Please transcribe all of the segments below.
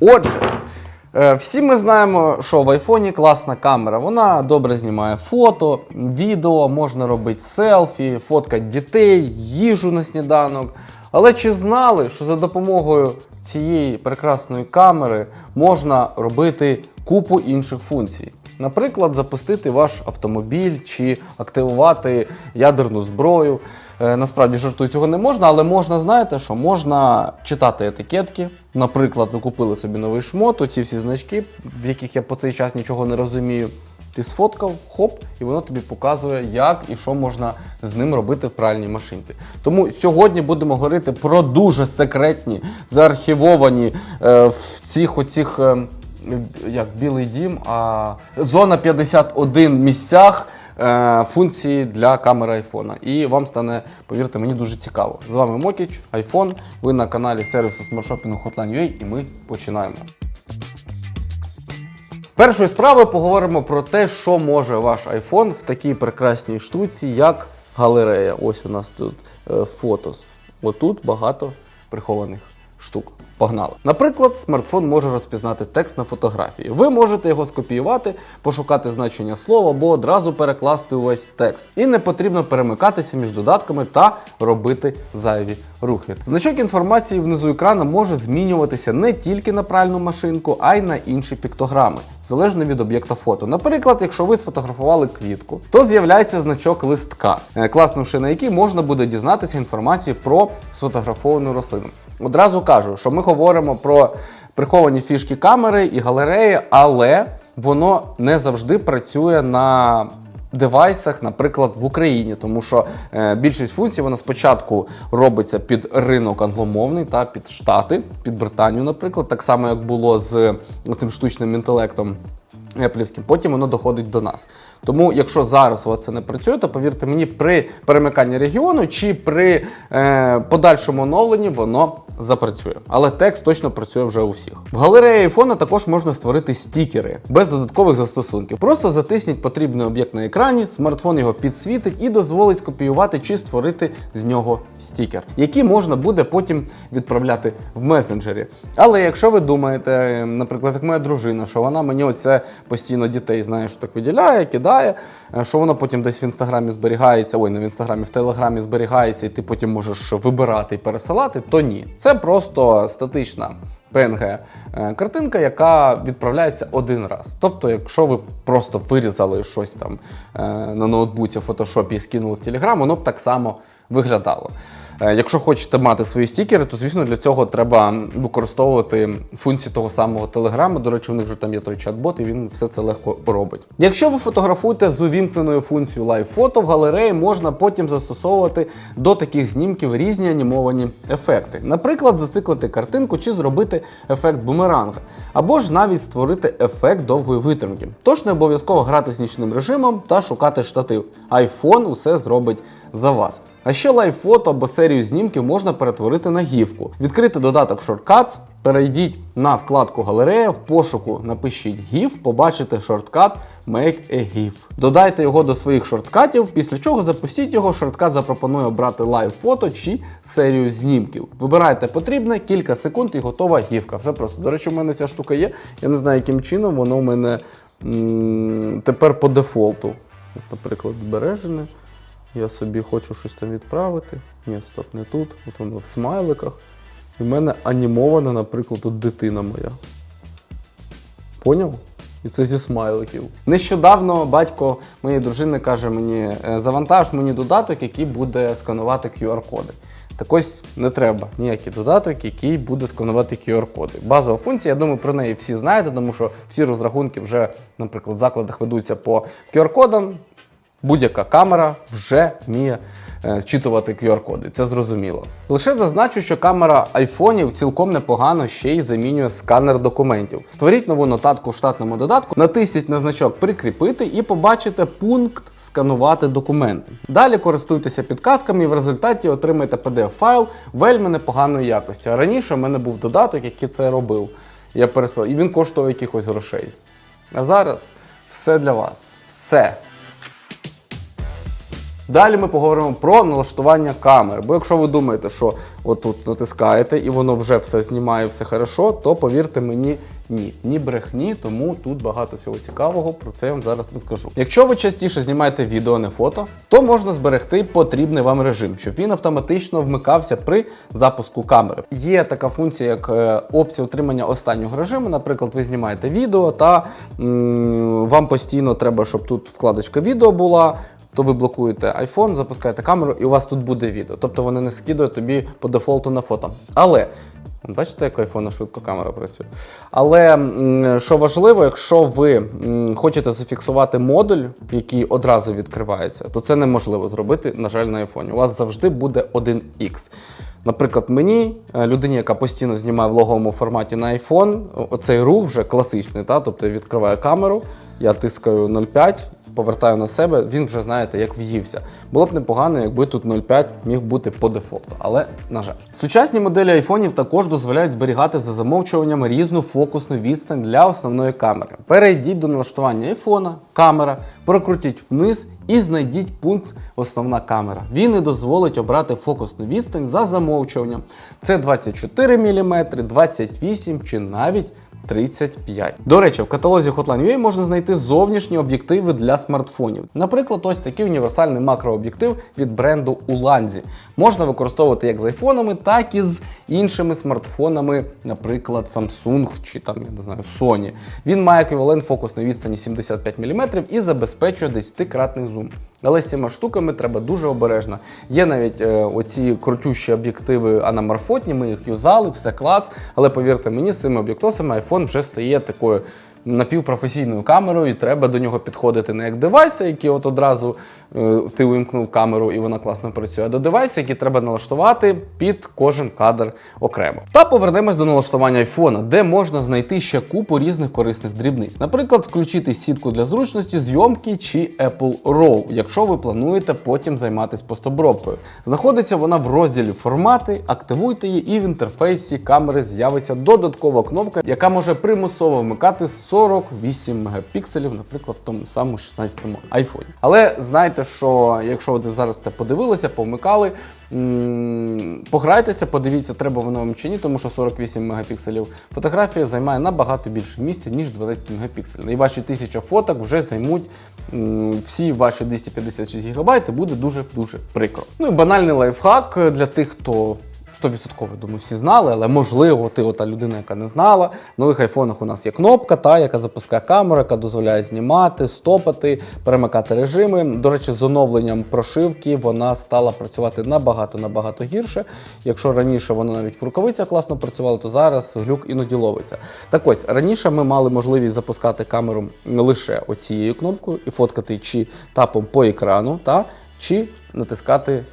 Отже, е, всі ми знаємо, що в айфоні класна камера. Вона добре знімає фото, відео, можна робити селфі, фоткати дітей, їжу на сніданок. Але чи знали, що за допомогою цієї прекрасної камери можна робити купу інших функцій? Наприклад, запустити ваш автомобіль чи активувати ядерну зброю. Е, насправді жартую цього не можна, але можна, знаєте, що можна читати етикетки. Наприклад, ви купили собі новий шмот, оці всі значки, в яких я по цей час нічого не розумію. Ти сфоткав, хоп, і воно тобі показує, як і що можна з ним робити в пральній машинці. Тому сьогодні будемо говорити про дуже секретні, заархівовані е, в цих оцих. е, як білий дім, а зона 51 місцях е, функції для камери айфона. І вам стане, повірте, мені дуже цікаво. З вами Мокіч, айфон. Ви на каналі сервісу смартшопінгу Hotline.ua і ми починаємо. Першою справою поговоримо про те, що може ваш iPhone в такій прекрасній штуці, як галерея. Ось у нас тут е. Отут багато прихованих штук. Погнали. Наприклад, смартфон може розпізнати текст на фотографії. Ви можете його скопіювати, пошукати значення слова або одразу перекласти увесь текст. І не потрібно перемикатися між додатками та робити зайві рухи. Значок інформації внизу екрану може змінюватися не тільки на пральну машинку, а й на інші піктограми, залежно від об'єкта фото. Наприклад, якщо ви сфотографували квітку, то з'являється значок листка, е, класнувши на який можна буде дізнатися інформацію про сфотографовану рослину. Одразу кажу, що ми говоримо про приховані фішки камери і галереї, але воно не завжди працює на девайсах, наприклад, в Україні, тому що е, більшість функцій вона спочатку робиться під ринок англомовний та під штати, під Британію, наприклад, так само як було з цим штучним інтелектом. Еплівським, потім воно доходить до нас. Тому, якщо зараз у вас це не працює, то повірте мені, при перемиканні регіону чи при е, подальшому оновленні воно запрацює. Але текст точно працює вже у всіх. В галереї айфона також можна створити стікери без додаткових застосунків. Просто затисніть потрібний об'єкт на екрані, смартфон його підсвітить і дозволить скопіювати чи створити з нього стікер, який можна буде потім відправляти в месенджері. Але якщо ви думаєте, е, наприклад, як моя дружина, що вона мені оце постійно дітей, знаєш, так виділяє, кидає, е, що воно потім десь в інстаграмі зберігається, ой, не в інстаграмі, в телеграмі зберігається, і ти потім можеш вибирати і пересилати, то ні. Це просто статична PNG е, картинка, яка відправляється один раз. Тобто, якщо ви просто вирізали щось там е, на ноутбуці в фотошопі і скинули в Telegram, воно б так само виглядало. Е, Якщо хочете мати свої стікери, то звісно для цього треба використовувати функції того самого Телеграму. До речі, у них вже там є той чат-бот, і він все це легко робить. Якщо ви фотографуєте з увімкненою функцією Live Photo, в галереї можна потім застосовувати до таких знімків різні анімовані ефекти. Наприклад, зациклити картинку чи зробити ефект бумеранга, або ж навіть створити ефект довгої витримки. Тож не обов'язково грати з нічним режимом та шукати штатив. iPhone усе зробить за вас. А ще лайв-фото або серію знімків можна перетворити на гівку. Відкрити додаток Shortcuts, перейдіть на вкладку Галерея, в пошуку напишіть GIF, побачите шорткат Make a GIF. Додайте його до своїх шорткатів, після чого запустіть його. Шорткат запропонує обрати лайв-фото чи серію знімків. Вибирайте потрібне, кілька секунд і готова гівка. Все просто. До речі, у мене ця штука є. Я не знаю, яким чином воно у мене м- тепер по дефолту. Наприклад, збережене. Я собі хочу щось там відправити. Ні, стоп, не тут. От воно в смайликах. І в мене анімована, наприклад, тут дитина моя. Поняв? І це зі смайликів. Нещодавно батько моєї дружини каже мені: «Е, завантаж мені додаток, який буде сканувати QR-коди. Так ось не треба ніякий додаток, який буде сканувати QR-коди. Базова функція, я думаю, про неї всі знаєте, тому що всі розрахунки вже, наприклад, в закладах ведуться по QR-кодам. Будь-яка камера вже вміє е, зчитувати QR-коди, це зрозуміло. Лише зазначу, що камера айфонів цілком непогано ще й замінює сканер документів. Створіть нову нотатку в штатному додатку, натисніть на значок Прикріпити і побачите пункт сканувати документи. Далі користуйтеся підказками і в результаті отримаєте PDF-файл вельми непоганої якості. А раніше в мене був додаток, який це робив. Я переслав, і він коштував якихось грошей. А зараз все для вас. Все. Далі ми поговоримо про налаштування камер. Бо якщо ви думаєте, що отут натискаєте і воно вже все знімає, все хорошо, то повірте мені, ні, ні брехні, тому тут багато всього цікавого. Про це я вам зараз розкажу. Якщо ви частіше знімаєте відео, не фото, то можна зберегти потрібний вам режим, щоб він автоматично вмикався при запуску камери. Є така функція, як е, опція утримання останнього режиму. Наприклад, ви знімаєте відео, та м, вам постійно треба, щоб тут вкладочка відео була. То ви блокуєте iPhone, запускаєте камеру, і у вас тут буде відео. Тобто вони не скидують тобі по дефолту на фото. Але бачите, як iPhone швидко камера працює. Але що важливо, якщо ви хочете зафіксувати модуль, який одразу відкривається, то це неможливо зробити, на жаль, на iPhone. У вас завжди буде 1X. Наприклад, мені, е, людині, яка постійно знімає в логовому форматі на iPhone, оцей рух вже класичний, та? тобто я відкриваю камеру, я тискаю 0,5, повертаю на себе, він вже знаєте, як в'ївся. Було б непогано, якби тут 0,5 міг бути по дефолту, але на жаль. Сучасні моделі айфонів також дозволяють зберігати за замовчуванням різну фокусну відстань для основної камери. Перейдіть до налаштування айфона, камера, прокрутіть вниз і знайдіть пункт Основна камера. Він і дозволить обрати фокусну відстань за замовчуванням. Це 24 мм, 28 чи навіть 35. До речі, в каталозі Hotline UA можна знайти зовнішні об'єктиви для смартфонів. Наприклад, ось такий універсальний макрооб'єктив від бренду Ulanzi. Можна використовувати як з айфонами, так і з іншими смартфонами, наприклад, Samsung чи там, я не знаю, Sony. Він має еквівалент фокусної відстані 75 мм і забезпечує 10-кратний зум. Але з цими штуками треба дуже обережно. Є навіть е, оці крутющі об'єктиви анаморфотні, ми їх юзали, все клас. Але повірте мені, з цими об'єктосами iPhone вже стає такою напівпрофесійною камерою, і треба до нього підходити не як девайси, які от одразу е, ти вимкнув камеру і вона класно працює, а до девайсів, які треба налаштувати під кожен кадр окремо. Та повернемось до налаштування iPhone, де можна знайти ще купу різних корисних дрібниць. Наприклад, включити сітку для зручності зйомки чи Apple RAW, якщо ви плануєте потім займатися постобробкою. Знаходиться вона в розділі формати, активуйте її, і в інтерфейсі камери з'явиться додаткова кнопка, яка може примусово вмикати 48 мегапікселів, наприклад, в тому самому 16-му айфоні. Але знайте, що якщо ви зараз це подивилися, повмикали. Пограйтеся, подивіться, треба воно вам чи ні, тому що 48 мегапікселів фотографія займає набагато більше місця, ніж 12 мегапікселів. І ваші 1000 фоток вже займуть всі ваші 256 гігабайт, буде дуже-дуже прикро. Ну і банальний лайфхак для тих, хто 100% думаю, всі знали, але можливо, ти ота людина, яка не знала. В нових айфонах у нас є кнопка, та, яка запускає камеру, яка дозволяє знімати, стопати, перемикати режими. До речі, з оновленням прошивки вона стала працювати набагато набагато гірше. Якщо раніше вона навіть в рукавицях класно працювала, то зараз глюк іноді ловиться. Так ось раніше ми мали можливість запускати камеру лише оцією кнопкою і фоткати чи тапом по екрану, та чи натискати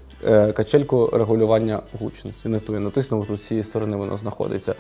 качельку регулювання гучності. Не ту я натиснув, тут цієї сторони воно знаходиться.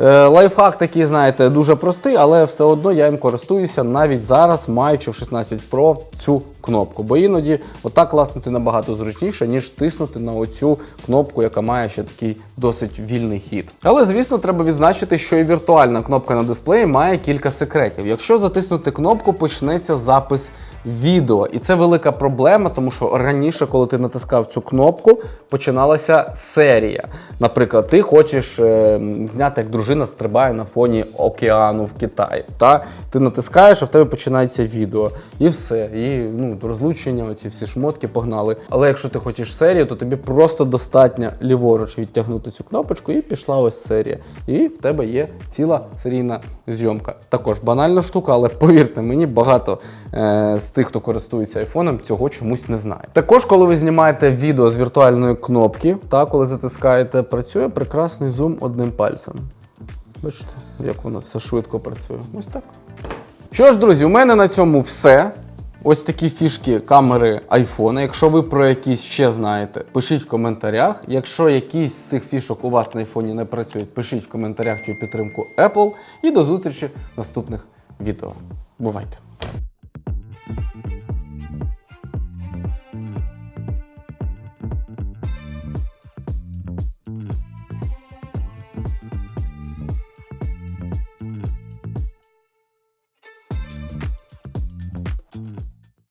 Е, лайфхак такий, знаєте, дуже простий, але все одно я їм користуюся навіть зараз, маючи в 16 Pro цю кнопку. Бо іноді отак класнути набагато зручніше, ніж тиснути на оцю кнопку, яка має ще такий досить вільний хід. Але, звісно, треба відзначити, що і віртуальна кнопка на дисплеї має кілька секретів. Якщо затиснути кнопку, почнеться запис відео. І це велика проблема, тому що раніше, коли ти натискав цю кнопку, починалася серія. Наприклад, ти хочеш е, зняти, як дружина стрибає на фоні океану в Китаї. Та? Ти натискаєш, а в тебе починається відео. І все. І ну, розлучення, оці всі шмотки погнали. Але якщо ти хочеш серію, то тобі просто достатньо ліворуч відтягнути цю кнопочку, і пішла ось серія. І в тебе є ціла серійна зйомка. Також банальна штука, але повірте мені, багато е, з тих, хто користується айфоном, цього чомусь не знає. Також, коли ви знімаєте відео з віртуальної кнопки, та коли затискаєте, працює прекрасний зум одним пальцем. Бачите, як воно все швидко працює. Ось так. Що ж, друзі, у мене на цьому все. Ось такі фішки камери iPhone. Якщо ви про якісь ще знаєте, пишіть в коментарях. Якщо якісь з цих фішок у вас на iPhone не працюють, пишіть в коментарях чи підтримку Apple. І до зустрічі в наступних відео. Бувайте!